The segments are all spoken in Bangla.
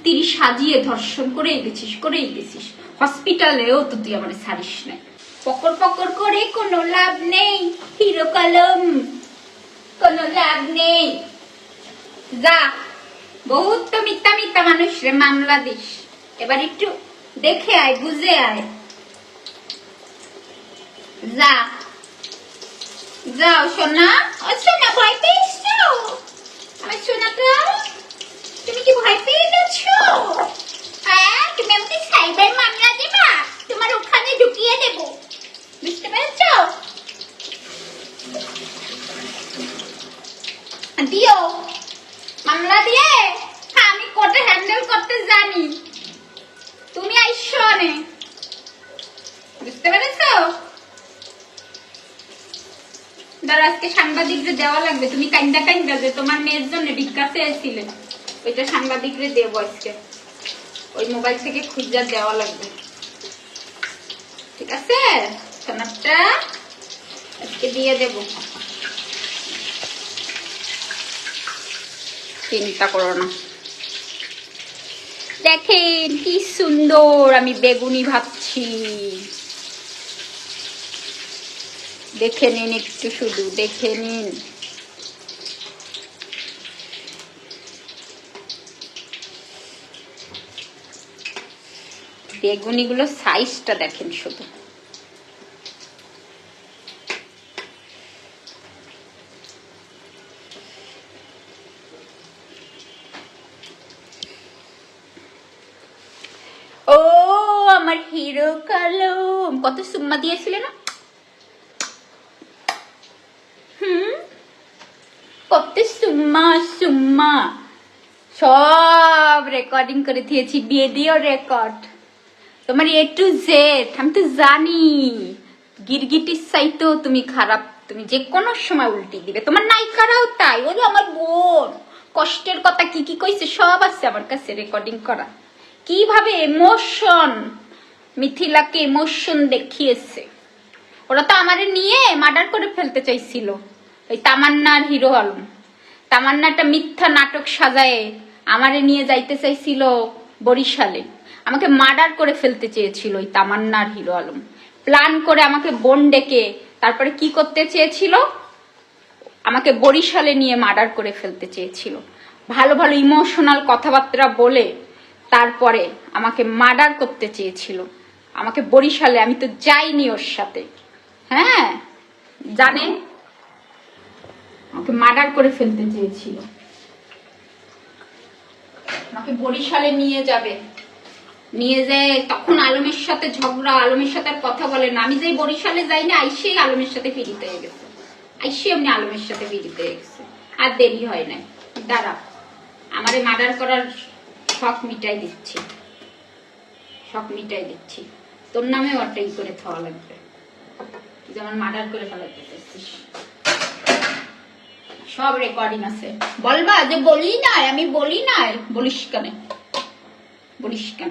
স্ত্রী সাজিয়ে ধর্ষণ করেই গেছিস করেই গেছিস হসপিটালেও তো তুই আমার ছাড়িস না। পকর পকর করে কোনো লাভ নেই, হিরো কলম। কোনো লাভ নেই। যা, বহুত তো মিথ্যা মিথ্যা মানুষ রে মামলা দিস। এবার একটু দেখে আয়, বুঝে আয়। যা, যাও সোনা। ও সোনা ভয় পেয়েছ আমার সোনাটা তুমি কি ভয় পেয়ে গেছো? হ্যাঁ তুমি আমাকে সাইবার মামলা দেবা। তোমার ওখানে ঢুকিয়ে দেব। বুঝতে পেরেছ? দিও। মামলা দিয়ে আমি কোর্টে হ্যান্ডেল করতে জানি। তুমি আইসো নে। বুঝতে পেরেছ? ধর আজকে সাংবাদিকরে দেওয়া লাগবে। তুমি কাইন্দা কাইন্দা যে তোমার মেয়ের জন্য ভিক্ষা চেয়েছিলে। ওইটা সাংবাদিকরে দেবো আজকে। ওই মোবাইল থেকে খুঁজা দেওয়া লাগবে। ঠিক আছে? সোনারটা আজকে দিয়ে দেব। চিন্তা করো না। দেখেন কি সুন্দর আমি বেগুনি ভাবছি। দেখে নিন একটু শুধু, দেখে নিন। বেগুনিগুলো সাইজটা দেখেন শুধু। ও, আমার হিরো কালম, কত সুম্মা দিয়েছিলে না? হুম? কত সুম্মা সুম্মা সব রেকর্ডিং করে দিয়েছি দিয়ে দিও রেকর্ড তোমার এ টু জেড আমি তো জানি। গিরগিটির চাইতো তুমি খারাপ, তুমি যে কোনো সময় উল্টি দিবে। তোমার নায়িকারাও তাই ওরে আমার বোন। কষ্টের কথা কি কি কইছে, সব আছে আমার কাছে রেকর্ডিং করা। কীভাবে ইমোশন মিথিলাকে ইমোশন দেখিয়েছে। ওরা তো আমারে নিয়ে মার্ডার করে ফেলতে চাইছিল। ওই তামান্নার হিরো আলম। তামান্নাটা মিথ্যা নাটক সাজায়ে আমারে নিয়ে যাইতে চাইছিল বরিশালে। আমাকে মার্ডার করে ফেলতে চেয়েছিল ওই তামান্নার হিরো আলম। প্ল্যান করে আমাকে বোন ডেকে তারপরে কি করতে চেয়েছিল? আমাকে বরিশালে নিয়ে মার্ডার করে ফেলতে চেয়েছিল। ভালো ভালো ইমোশনাল কথাবার্তা বলে তারপরে আমাকে মার্ডার করতে চেয়েছিল। আমাকে বরিশালে, আমি তো যাইনি ওর সাথে। হ্যাঁ? জানে? আমাকে মার্ডার করে ফেলতে চেয়েছিল। আমাকে বরিশালে নিয়ে যাবে। নিয়ে যায়, তখন আলমের সাথে ঝগড়া, আলমের সাথে কথা বলে না। আমি যে বরিশালে যাই না, আইসেই আলমের সাথে ফিরিতে হয়ে গেছে। আইসে এমনি আলমের সাথে ফিরিতে হয়ে গেছে। আর দেরি হয় নাই। দাঁড়া, আমারে মার্ডার করার শখ মিটাই দিচ্ছি। শখ মিটাই দিচ্ছি। তোর নামে ওটাই করে খাওয়া লাগবে। যেমন মার্ডার করে ফেলাতে চাইছিস সব রেকর্ডিং আছে। বলবা যে বলি নাই, আমি বলি নাই। বলিস কেন? বলিস কেন?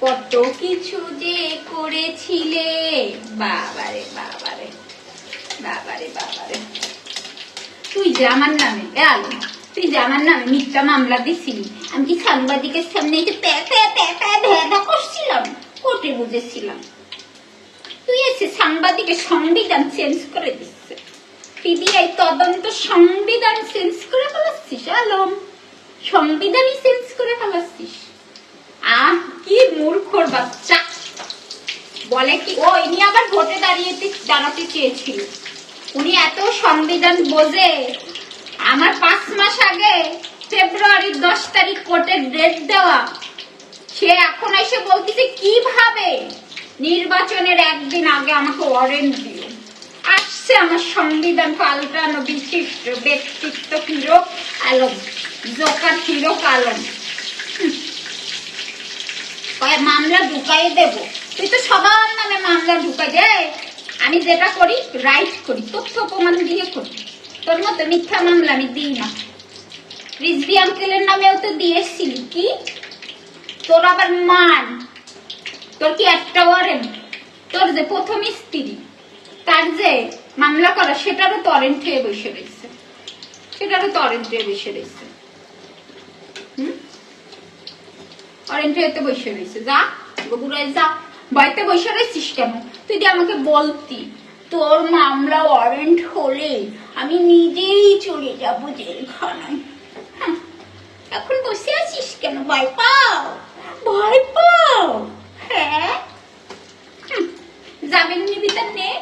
কত কিছু যে করেছিলে। বাবারে বাবারে বাবারে বাবারে। তুই যে আমার নামে, এ তুই যে আমার নামে মিথ্যা মামলা দিছিলি, আমি কি সাংবাদিকের সামনে ভেদা করছিলাম? কোর্টে বুঝেছিলাম। তুই এসে সাংবাদিকের সংবিধান চেঞ্জ করে দিচ্ছে। পিবিআই তদন্ত সংবিধান চেঞ্জ করে ফেলাচ্ছিস আলম। সংবিধানই চেঞ্জ করে ফেলাচ্ছিস। সংবিধান বোঝে। আমার পাঁচ মাস আগে ফেব্রুয়ারির দশ তারিখ কোর্টের ডেট দেওয়া। সে এখন এসে বলতেছে কীভাবে নির্বাচনের একদিন আগে আমাকে ওয়ারেন্ট দিও। আসছে আমার সংবিধান পাল্টানো বিশিষ্ট ব্যক্তিত্ব হিরো আলম, জোকার হিরো আলম। মামলা ঢুকাই দেব। তুই তো সবার নামে মামলা ঢুকাই দে। আমি যেটা করি রাইট করি, তথ্য প্রমাণ দিয়ে করি। তোর মতো মিথ্যা মামলা আমি দিই না। রিজবি আঙ্কেলের নামেও তো দিয়েছিলি কি? তোর আবার মান? তোর কি একটা ওয়ারেন্ট তোর যে প্রথম স্ত্রী, তার যে মামলা করা, সেটারও তরেন্ট হয়ে বসে রয়েছে। সেটারও তরেন্ট হয়ে বসে রয়েছে। হুম? অরেন্ট হয়ে বসে রয়েছে। যা, বগুড়ায় যা, বাড়িতে বসে রয়েছিস কেন? তুই আমাকে বলতি? তোর মামলা ওয়ারেন্ট হলে আমি নিজেই চলে যাব জেলখানায়। এখন বসে আছিস কেন? ভয় পাও? ভয় পাও? হ্যাঁ? যাবেন নিবি তার নে।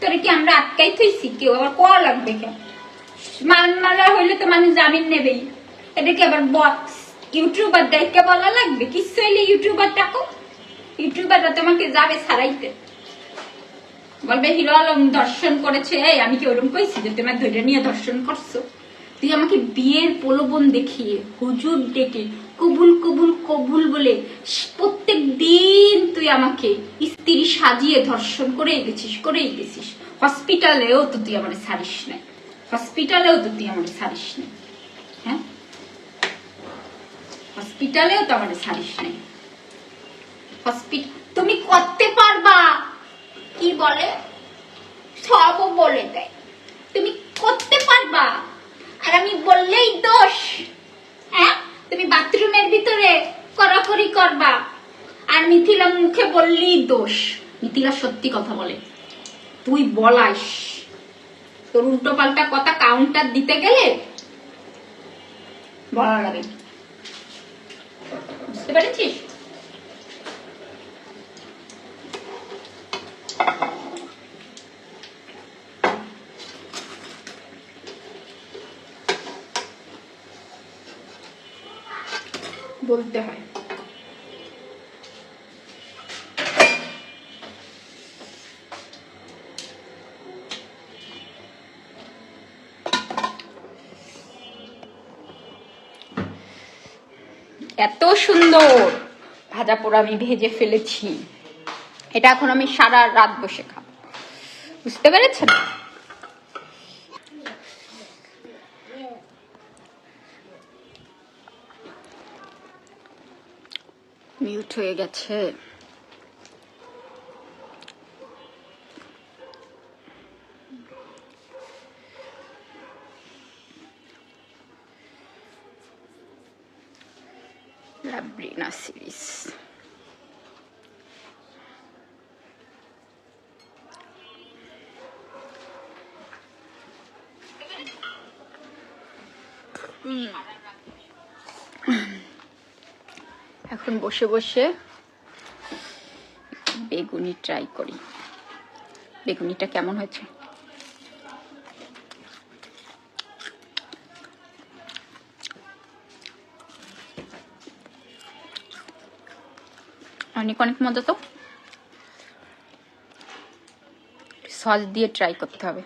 তোরে কি আমরা আটকাই থইছি? কেউ আবার কোয়া লাগবে কেন? মামলা হইলে তো মানুষ জামিন নেবেই। এটা কি আবার বক্স? ইউটিউবার দেখে বলা লাগবে? কিছু হইলে ইউটিউবার টাকো ইউটিউবাররা তোমাকে যাবে ছাড়াইতে। বলবে, হিরো আলম দর্শন করেছে। আমি কি ওরকম কইছি যে তোমার ধৈর্য নিয়ে দর্শন করছ? তুই আমাকে বিয়ের প্রলোভন দেখিয়ে, হুজুর ডেকে, কবুল কবুল কবুল বলে প্রত্যেক দিন তুই আমাকে স্ত্রী সাজিয়ে ধর্ষণ করেই গেছিস করেই গেছিস। হসপিটালেও তো তুই আমার ছাড়িস না হসপিটালেও তো তুই আমার ছাড়িস না হ্যাঁ? হসপিটালেও তো তুমি করতে পারবা। কি বলে? সবও বলে দেয়। তুমি করতে পারবা। আর আমি বললেই দোষ। হ্যাঁ? তুমি বাথরুমের ভিতরে করাকরি করবা। আর মিথিলা মুখে বললেই দোষ। মিথিলা সত্যি কথা বলে। তুই বলাইস। তোর উল্টো পাল্টা কথা কাউন্টার দিতে গেলে বলা লাগে। বুঝতে পেরেছিস? বলতে হয়। এত সুন্দর। ভাজা পোড়া আমি ভেজে ফেলেছি। এটা এখন আমি সারা রাত বসে খাব। বুঝতে পেরেছেন? মিউট হয়ে গেছে। Labrina series. এখন বসে বসে বেগুনি ট্রাই করি বেগুনিটা কেমন হয়েছে অনেক অনেক মজা তো। সস দিয়ে ট্রাই করতে হবে।